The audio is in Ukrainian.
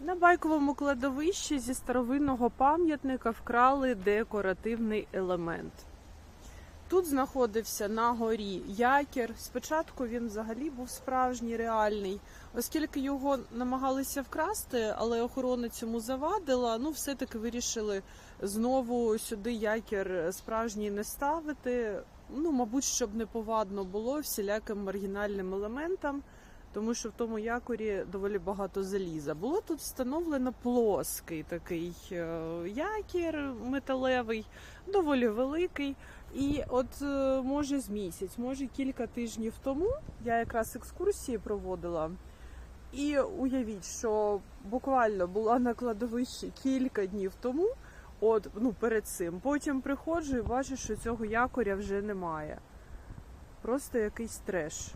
На байковому кладовищі зі старовинного пам'ятника вкрали декоративний елемент. Тут знаходився на горі якір. Спочатку він взагалі був справжній, реальний. Оскільки його намагалися вкрасти, але охорона цьому завадила, ну все-таки вирішили знову сюди якір справжній не ставити. Ну, мабуть, щоб не повадно було всіляким маргінальним елементам, тому що в тому якорі доволі багато заліза. Було тут встановлено плоский такий е, якір металевий, доволі великий. І от е, може з місяць, може кілька тижнів тому я якраз екскурсії проводила. І уявіть, що буквально була на кладовищі кілька днів тому, от ну перед цим. Потім приходжу і бачу, що цього якоря вже немає. Просто якийсь треш.